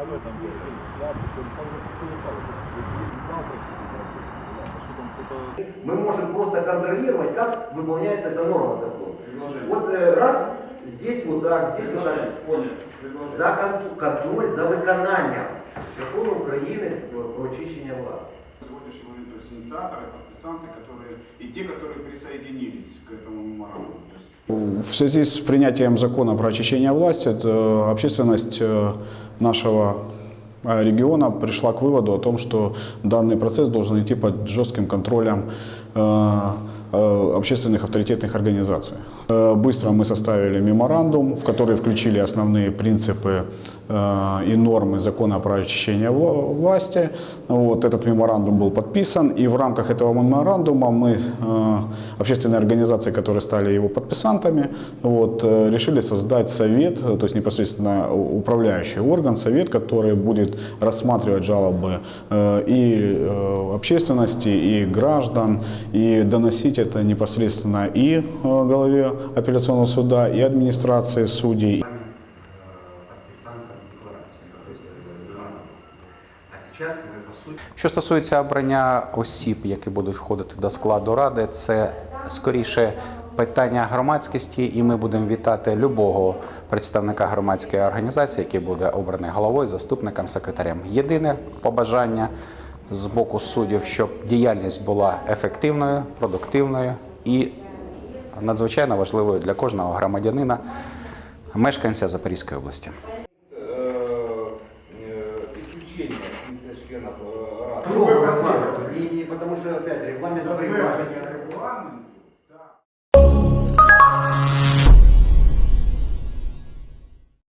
Кого там Мы можем просто контролировать, как выполняется эта норма закона. Вот э, раз, здесь вот так, здесь вот так. Понял. За контроль, за выполнением закона Украины про очищение влаги. Сегодняшний момент, то есть инициаторы, подписанты, которые и те, которые присоединились к этому меморандуму. В связи с принятием закона про очищение власти, общественность нашего э, региона пришла к выводу о том, что данный процесс должен идти под жестким контролем э, общественных авторитетных организаций. Э, Быстро мы составили меморандум, в который включили основные принципы э, и нормы закона про очищение вла- власти. Вот, этот меморандум был подписан, и в рамках этого меморандума мы, э, общественные организации, которые стали его подписантами, вот, э, решили создать совет, э, то есть непосредственно управляющий орган, совет, который будет рассматривать жалобы э, и э, общественности, и граждан, и доносить это непосредственно и э, главе апелляционного суда, и администрации судей, Подписантам декларации. то есть, э, меморандума. А сейчас мы по сути Що стосується обрання осіб, які будуть входити до складу ради, це скоріше питання громадськості, і ми будемо вітати любого представника громадської організації, який буде обраний головою, заступником, секретарем. Єдине побажання з боку суддів, щоб діяльність була ефективною, продуктивною і надзвичайно важливою для кожного громадянина, мешканця Запорізької області. э, э, исключение из членов э, Рады. Кто рассматривает? Не, не, потому что опять регламент Затвердження. приглашения